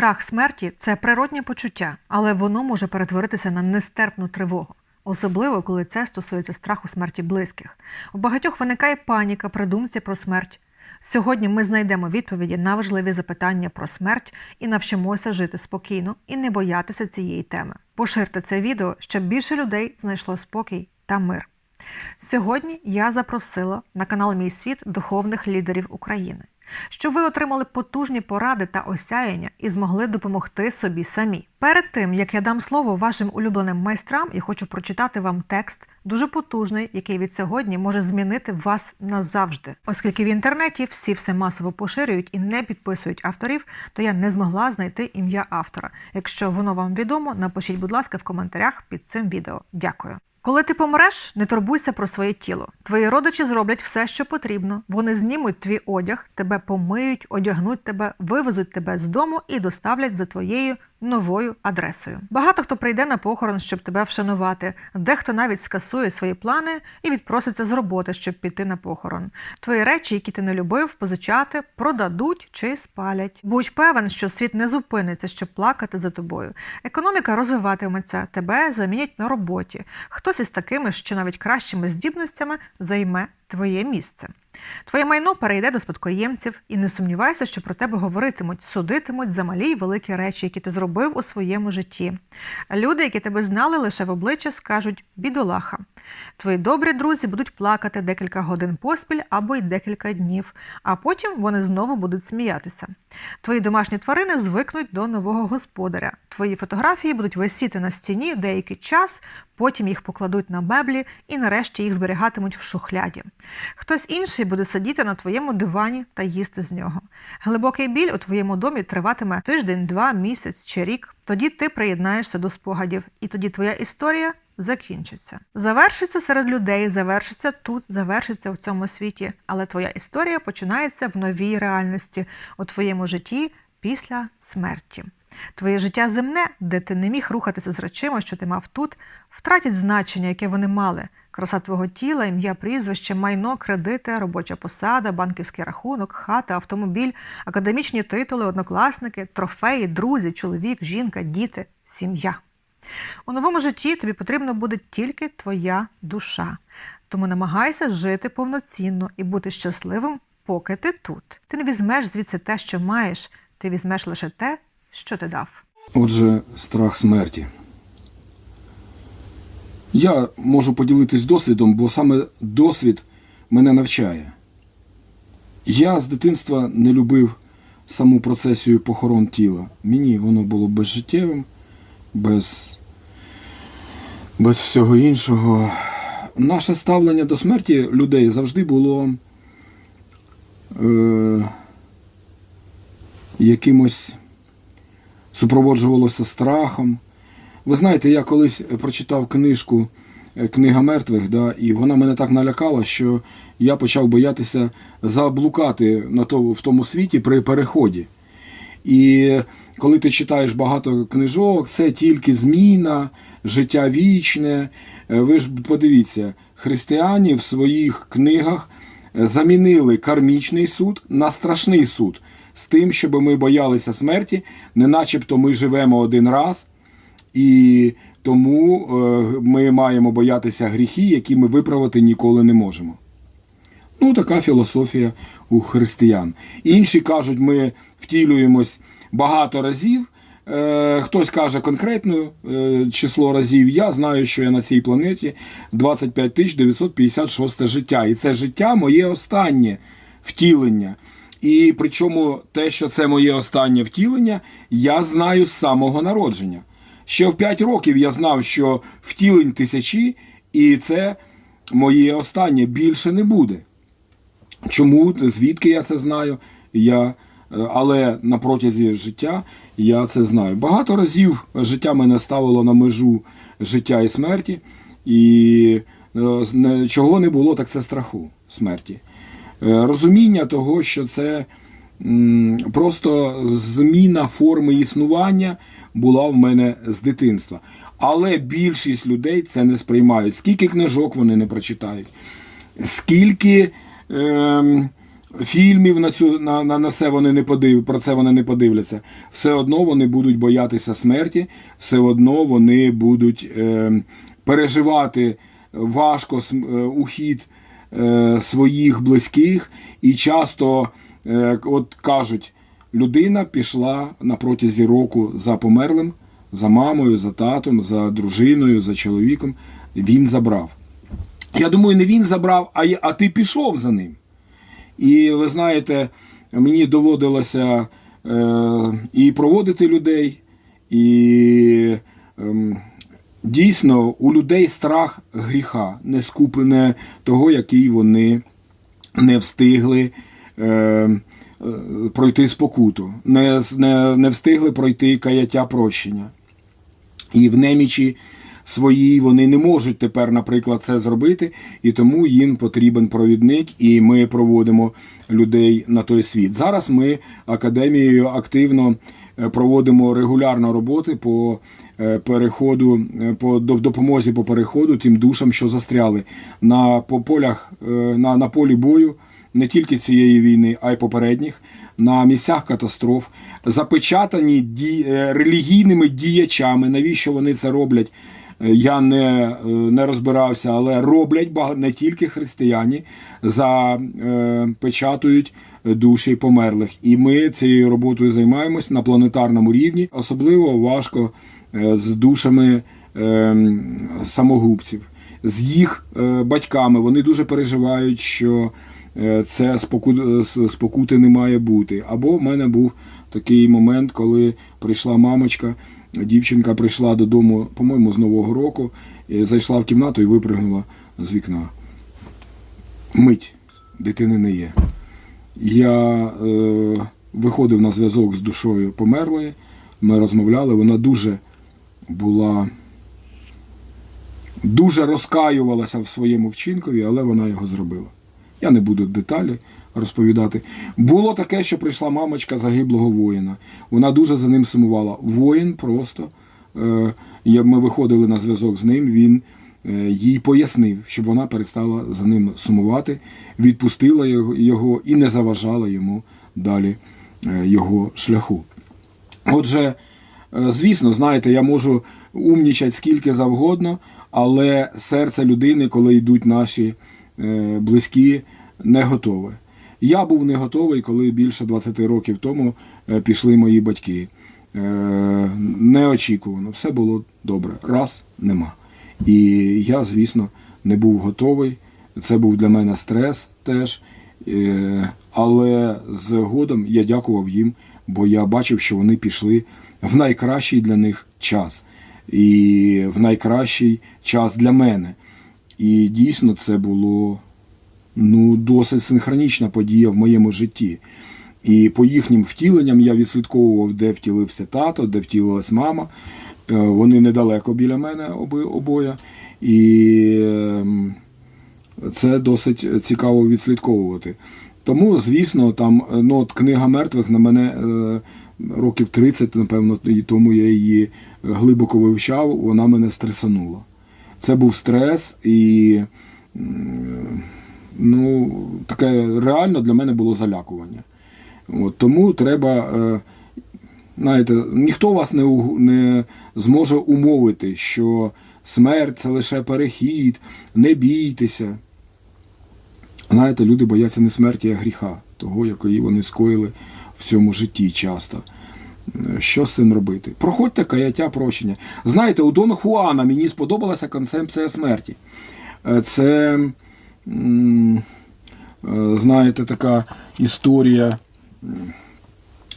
Страх смерті це природнє почуття, але воно може перетворитися на нестерпну тривогу. Особливо, коли це стосується страху смерті близьких. У багатьох виникає паніка при думці про смерть. Сьогодні ми знайдемо відповіді на важливі запитання про смерть і навчимося жити спокійно і не боятися цієї теми. Поширте це відео, щоб більше людей знайшло спокій та мир. Сьогодні я запросила на канал Мій світ духовних лідерів України, щоб ви отримали потужні поради та осяяння і змогли допомогти собі самі. Перед тим як я дам слово вашим улюбленим майстрам, я хочу прочитати вам текст дуже потужний, який від сьогодні може змінити вас назавжди. Оскільки в інтернеті всі все масово поширюють і не підписують авторів, то я не змогла знайти ім'я автора. Якщо воно вам відомо, напишіть, будь ласка, в коментарях під цим відео. Дякую. Коли ти помреш, не турбуйся про своє тіло. Твої родичі зроблять все, що потрібно. Вони знімуть твій одяг, тебе помиють, одягнуть тебе, вивезуть тебе з дому і доставлять за твоєю новою адресою. Багато хто прийде на похорон, щоб тебе вшанувати. Дехто навіть скасує свої плани і відпроситься з роботи, щоб піти на похорон. Твої речі, які ти не любив, позичати, продадуть чи спалять. Будь певен, що світ не зупиниться, щоб плакати за тобою. Економіка розвиватиметься, тебе замінять на роботі. Хтось із такими, що навіть кращими здібностями займе твоє місце. Твоє майно перейде до спадкоємців, і не сумнівайся, що про тебе говоритимуть, судитимуть за малі й великі речі, які ти зробив у своєму житті. Люди, які тебе знали лише в обличчя, скажуть бідолаха. Твої добрі друзі будуть плакати декілька годин поспіль або й декілька днів, а потім вони знову будуть сміятися. Твої домашні тварини звикнуть до нового господаря. Твої фотографії будуть висіти на стіні деякий час, потім їх покладуть на меблі і нарешті їх зберігатимуть в шухляді. Хтось інший буде сидіти на твоєму дивані та їсти з нього. Глибокий біль у твоєму домі триватиме тиждень, два, місяць чи рік. Тоді ти приєднаєшся до спогадів, і тоді твоя історія закінчиться. Завершиться серед людей, завершиться тут, завершиться в цьому світі. Але твоя історія починається в новій реальності у твоєму житті після смерті. Твоє життя земне, де ти не міг рухатися з речима, що ти мав тут, втратять значення, яке вони мали. Краса твого тіла, ім'я, прізвище, майно, кредити, робоча посада, банківський рахунок, хата, автомобіль, академічні титули, однокласники, трофеї, друзі, чоловік, жінка, діти, сім'я. У новому житті тобі потрібна буде тільки твоя душа. Тому намагайся жити повноцінно і бути щасливим, поки ти тут. Ти не візьмеш звідси те, що маєш, ти візьмеш лише те, що ти дав. Отже, страх смерті. Я можу поділитись досвідом, бо саме досвід мене навчає. Я з дитинства не любив саму процесію похорон тіла. Мені воно було безжиттєвим, без, без всього іншого. Наше ставлення до смерті людей завжди було е, якимось супроводжувалося страхом. Ви знаєте, я колись прочитав книжку е, Книга мертвих, да, і вона мене так налякала, що я почав боятися заблукати на то, в тому світі при переході. І коли ти читаєш багато книжок, це тільки зміна, життя вічне. Е, Ви ж подивіться, християні в своїх книгах замінили кармічний суд на страшний суд з тим, щоб ми боялися смерті, не начебто ми живемо один раз, і тому е, ми маємо боятися гріхи, які ми виправити ніколи не можемо. Ну, така філософія у християн. Інші кажуть, ми втілюємось багато разів. Е, Хтось каже конкретне число разів. Я знаю, що я на цій планеті 25 956 життя. І це життя моє останнє втілення. І причому те, що це моє останнє втілення, я знаю з самого народження. Ще в 5 років я знав, що втілень тисячі, і це моє останнє більше не буде. Чому, звідки я це знаю? Я, е, але на протязі життя я це знаю. Багато разів життя мене ставило на межу життя і смерті, і е, чого не було, так це страху смерті. Е, Розуміння того, що це просто зміна форми існування була в мене з дитинства. Але більшість людей це не сприймають. Скільки книжок вони не прочитають, скільки ем, фільмів на цю на, на, на це вони не подив, про це вони не подивляться. Все одно вони будуть боятися смерті, все одно вони будуть е, переживати важко е, ухід е, своїх близьких, і часто е, от кажуть, людина пішла на протязі року за померлим, за мамою, за татом, за дружиною, за чоловіком. Він забрав. Я думаю, не він забрав, а, а ти пішов за ним. І ви знаєте, мені доводилося е, і проводити людей, і ем, дійсно у людей страх гріха, не скуплене того, який вони не встигли е, е, пройти спокуту, не, не, не встигли пройти каяття прощення. І в немічі своїй вони не можуть тепер, наприклад, це зробити, і тому їм потрібен провідник, і ми проводимо людей на той світ. Зараз ми академією активно е, проводимо регулярно роботи по е, переходу, е, по до- допомозі по переходу тим душам, що застряли на по полях е, на, на полі бою. Не тільки цієї війни, а й попередніх, на місцях катастроф, запечатані ді... е, релігійними діячами. Навіщо вони це роблять? Е, Я не, е, не розбирався, але роблять не тільки християні, запечатують душі померлих. І ми цією роботою займаємось на планетарному рівні. Особливо важко з душами е, самогубців, з їх батьками. Вони дуже переживають, що це споку- спокути не має бути. Або в мене був такий момент, коли прийшла мамочка, дівчинка прийшла додому, по-моєму, з Нового року, зайшла в кімнату і випригнула з вікна. Мить дитини не є. Я е, виходив на зв'язок з душою померлої, ми розмовляли, вона дуже була дуже розкаювалася в своєму вчинкові, але вона його зробила. Я не буду деталі розповідати. Було таке, що прийшла мамочка загиблого воїна. Вона дуже за ним сумувала. Воїн просто. Е, ми виходили на зв'язок з ним, він е, їй пояснив, щоб вона перестала за ним сумувати, відпустила його, і не заважала йому далі е, його шляху. Отже, звісно, знаєте, я можу умнічати скільки завгодно, але серце людини, коли йдуть наші близькі, не готове. Я був не готовий, коли більше 20 років тому е, пішли мої батьки. Е, Неочікувано, все було добре. Раз нема. І я, звісно, не був готовий. Це був для мене стрес теж. Е, Але згодом я дякував їм, бо я бачив, що вони пішли в найкращий для них час. І в найкращий час для мене. І дійсно це було ну, досить синхронічна подія в моєму житті. І по їхнім втіленням я відслідковував, де втілився тато, де втілилась мама. Е, Вони недалеко біля мене обоє. І ем, це досить цікаво відслідковувати. Тому, звісно, там е, ну, от книга мертвих на мене е, років 30, напевно, і тому я її глибоко вивчав, вона мене стресанула. Це був стрес, і ну, таке реально для мене було залякування. От, тому треба, е, знаєте, ніхто вас не, не зможе умовити, що смерть це лише перехід, не бійтеся. Знаєте, люди бояться не смерті, а гріха, того, якої вони скоїли в цьому житті часто. Що з цим робити? Проходьте каяття прощення. Знаєте, у Дон Хуана мені сподобалася концепція смерті. Е, Це, е, знаєте, така історія,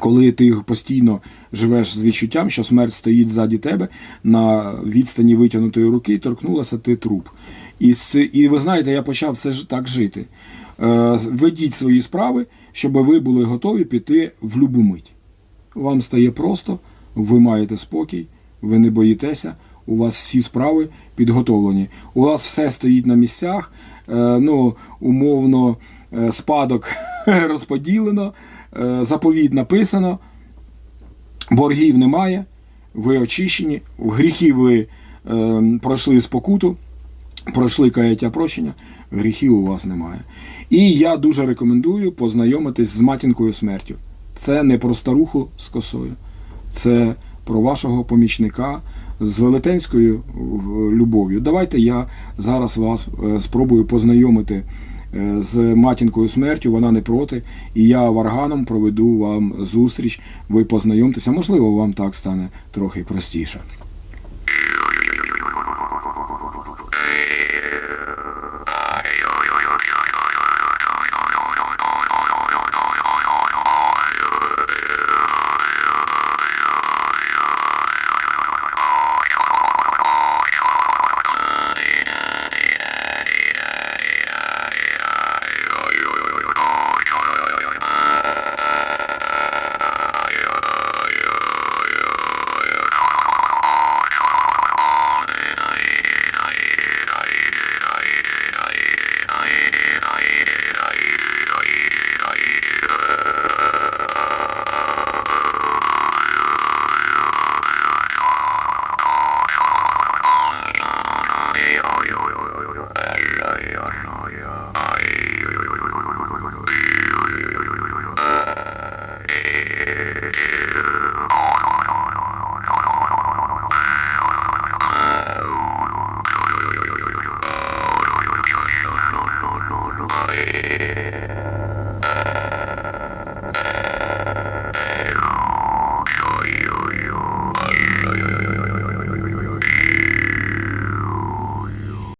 коли ти постійно живеш з відчуттям, що смерть стоїть ззаді тебе на відстані витягнутої руки, і торкнулася ти труп. І, і ви знаєте, я почав це так жити. Е, Ведіть свої справи, щоб ви були готові піти в любу мить. Вам стає просто, ви маєте спокій, ви не боїтеся, у вас всі справи підготовлені. У вас все стоїть на місцях, е, ну, умовно, е, спадок розподілено, е, заповіт написано, боргів немає, ви очищені, гріхи ви пройшли спокуту, пройшли каяття прощення, гріхів у вас немає. І я дуже рекомендую познайомитись з матінкою смертю. Це не про старуху з косою, це про вашого помічника з велетенською е, любов'ю. Давайте я зараз вас е, спробую познайомити е, з матінкою смертю, вона не проти, і я варганом проведу вам зустріч. Ви познайомтеся, можливо, вам так стане трохи простіше.